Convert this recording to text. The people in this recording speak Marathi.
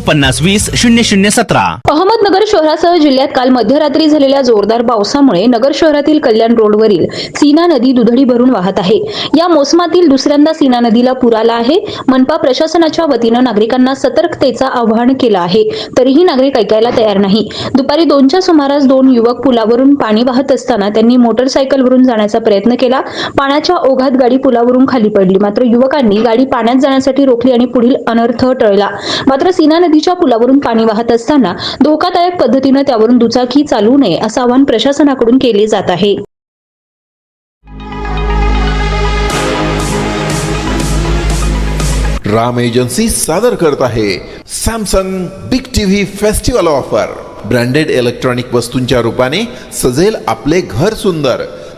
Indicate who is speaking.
Speaker 1: पन्नास वीस शून्य शून्य सतरा.
Speaker 2: अहमदनगर शहरासह जिल्ह्यात काल मध्यरात्री झालेल्या जोरदार पावसामुळे नगर शहरातील कल्याण रोडवरील सीना नदी दुधडी भरून वाहत आहे. या मोसमातील दुसऱ्यांदा सीना नदीला पूर आला आहे. मनपा प्रशासनाच्या वतीनं नागरिकांना सतर्कतेचा आवाहन केलं आहे. तरीही नागरिक ऐकायला तयार नाही. दुपारी दोनच्या सुमारास दोन युवक पुलावरून पाणी वाहत असताना त्यांनी मोटरसायकलवरून जाण्याचा प्रयत्न केला. पाण्याच्या ओघात गाडी पुलावरून खाली पडली. मात्र युवकांनी गाडी पाण्यात जाण्यासाठी रोखली आणि पुढील अनर्थ टळला. मात्र सीना नदीच्या पुलावरून पाणी वाहत असताना धोकादायक पद्धतीनं त्यावरून दुचाकी चालू नये असं आवाहन प्रशासनाकडून केले जात आहे.
Speaker 3: राम एजन्सी सादर करत आहे. Samsung big TV festival offer. Branded electronic वस्तूंच्या रूपाने सजेल आपले घर सुंदर.